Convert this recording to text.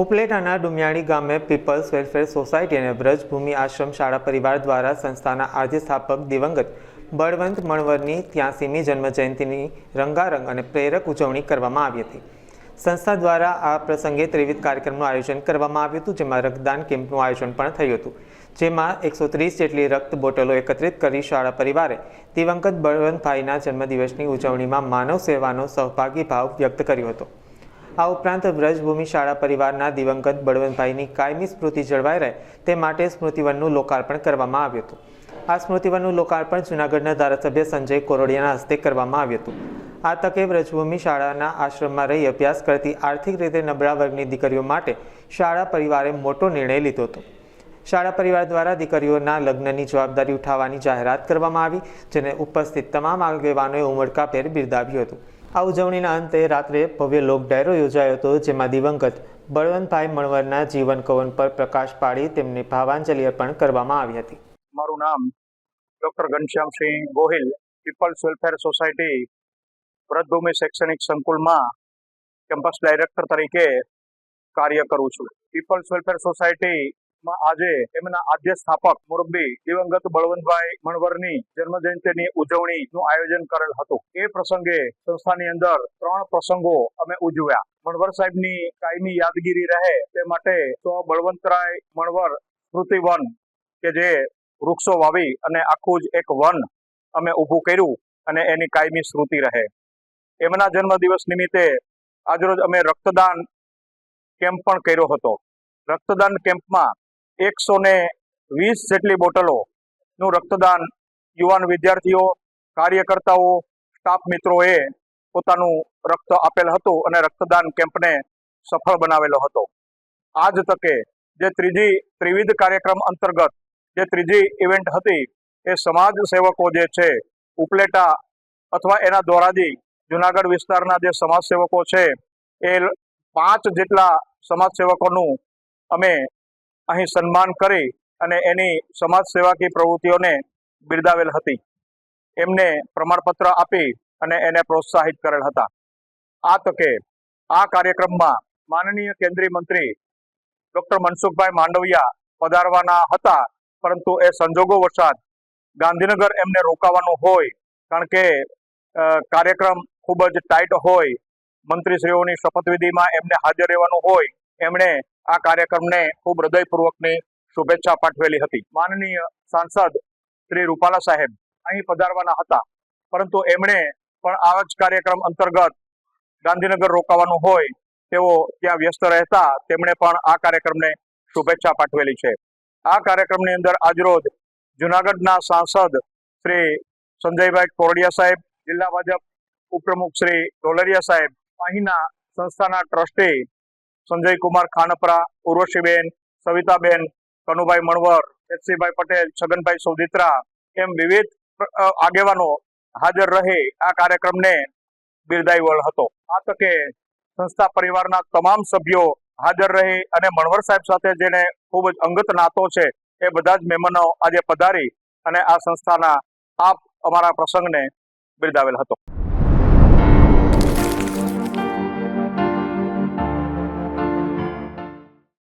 ઉપલેટાના ડુમિયાણી ગામે people's welfare society અને વ્રજભૂમિ આશ્રમ શાળા પરિવાર દ્વારા સંસ્થાના આદ્ય સ્થાપક દિવંગત બળવંત મણવરની ત્યાસીમી જન્મજયંતિની રંગારંગ અને પ્રેરક ઉજવણી કરવામાં આવી હતી. સંસ્થા દ્વારા આ પ્રસંગે ત્રિવિધ કાર્યક્રમનું આયોજન કરવામાં આવ્યું હતું, જેમાં રક્તદાન કેમ્પનું આયોજન પણ થયું હતું. જેમાં એકસો ત્રીસ જેટલી રક્ત બોટલો એકત્રિત કરી શાળા પરિવારે દિવંગત બળવંતભાઈના જન્મદિવસની ઉજવણીમાં માનવ સેવાનો સહભાગી ભાવ વ્યક્ત કર્યો હતો. આ ઉપરાંત વ્રજભૂમિ શાળા પરિવારના દિવંગત બળવંતભાઈની કાયમી સ્મૃતિ જળવાઈ રહે તે માટે સ્મૃતિવનનું લોકાર્પણ કરવામાં આવ્યું હતું. આ સ્મૃતિવનનું લોકાર્પણ જૂનાગઢના ધારાસભ્ય સંજય કોરોડિયાના હસ્તે કરવામાં આવ્યું હતું. આ તકે વ્રજભૂમિ શાળાના આશ્રમમાં રહી અભ્યાસ કરતી આર્થિક રીતે નબળા વર્ગની દીકરીઓ માટે શાળા પરિવારે મોટો નિર્ણય લીધો હતો. શાળા પરિવાર દ્વારા દીકરીઓના લગ્નની જવાબદારી ઉઠાવવાની જાહેરાત કરવામાં આવી, જેને ઉપસ્થિત તમામ આગેવાનોએ ઉમળકાભેર બિરદાવ્યું હતું. આ ઉજવણીના અંતે રાત્રે ભવ્ય લોક ડાયરો યોજાયો હતો, જેમાં દિવંગત બળવંતભાઈ મણવરના જીવન કવન પર પ્રકાશ પાડી તેમને ભાવાંજલિ અર્પણ કરવામાં આવી હતી. મારું નામ doctor Ghanshyamsinh Gohil, people's welfare society Vratbhumi શૈક્ષણિક સંકુલમાં કેમ્પસ ડાયરેક્ટર તરીકે કાર્ય કરું છું. પીપલ્સ વેલફેર આજે એમના આદ્ય સ્થાપક મોરબી દિવંગત બળવંતભાઈ મણવરની જન્મજયંતિની ઉજવણીનું આયોજન કરેલ હતું. એ પ્રસંગે સંસ્થાની અંદર ત્રણ પ્રસંગો અમે ઉજવ્યા. મણવર સાહેબની કાયમી યાદગીરી રહે તે માટે તો બળવંતરાય મણવર સ્મૃતિ વન કે જે વૃક્ષો વાવી અને આખું જ એક વન અમે ઊભું કર્યું અને એની કાયમી સ્મૃતિ રહે. એમના જન્મદિવસ નિમિત્તે આજરોજ અમે રક્તદાન કેમ્પ પણ કર્યો હતો. રક્તદાન કેમ્પમાં એકસો ને વીસ જેટલી બોટલોનું રક્તદાન યુવાન વિદ્યાર્થીઓ, કાર્યકર્તાઓ સ્ટાફ મિત્રોએ પોતાનું રક્ત આપેલ હતું અને રક્તદાન કેમ્પને સફળ બનાવેલો હતો. આજ તકે જે ત્રીજી ત્રિવિધ કાર્યક્રમ અંતર્ગત જે ત્રીજી ઇવેન્ટ હતી, એ સમાજ સેવકો જે છે, ઉપલેટા અથવા એના દ્વારાજી જુનાગઢ વિસ્તારના જે સમાજ સેવકો છે, એ પાંચ જેટલા સમાજ સેવકોનું અમે અહીં સન્માન કરી અને એની સમાજ સેવાકી પ્રવૃત્તિઓને બિરદાવેલ હતી. એમને પ્રમાણપત્ર આપી અને એને પ્રોત્સાહિત કરેલ હતા. આ તકે આ કાર્યક્રમમાં માનનીય કેન્દ્રીય મંત્રી ડોક્ટર મનસુખભાઈ માંડવિયા પધારવાના હતા, પરંતુ એ સંજોગો વરસાદ ગાંધીનગર એમને રોકાવાનું હોય, કારણ કે કાર્યક્રમ ખૂબ જ ટાઈટ હોય, મંત્રીશ્રીઓની શપથવિધિમાં એમને હાજર રહેવાનું હોય એમણે આ કાર્યક્રમને ખૂબ હૃદયપૂર્વકની શુભેચ્છા પાઠવેલી હતી. માનનીય સાંસદ શ્રી રૂપાલા સાહેબ અહીં પધારવાના હતા, પરંતુ એમણે પણ આવા જ કાર્યક્રમ અંતર્ગત ગાંધીનગર રોકાવાનું હોય, તેઓ ત્યાં વ્યસ્ત રહેતા તેમણે પણ આ કાર્યક્રમને શુભેચ્છા પાઠવેલી છે. આ કાર્યક્રમની અંદર આજરોજ જુનાગઢના સાંસદ શ્રી સંજયભાઈ કોરડિયા સાહેબ, જિલ્લા ભાજપ ઉપપ્રમુખ શ્રી ડોલરિયા સાહેબ, અહીંના સંસ્થાના ટ્રસ્ટી સંજયકુમાર ખાનપરા, ઉર્વશીબેન, સવિતાબેન, કનુભાઈ મણવર, એચસીભાઈ પટેલ, છગનભાઈ સૌદિત્રા એમ વિવિધ આગેવાનો હાજર રહી આ કાર્યક્રમને બિરદાવ્યો હતો. આ તકે સંસ્થા પરિવારના તમામ સભ્યો હાજર રહી અને મણવર સાહેબ સાથે જેને ખૂબ જ અંગત નાતો છે એ બધા જ મહેમાનો આજે પધારી અને આ સંસ્થાના આપ અમારા પ્રસંગને બિરદાવેલ હતો.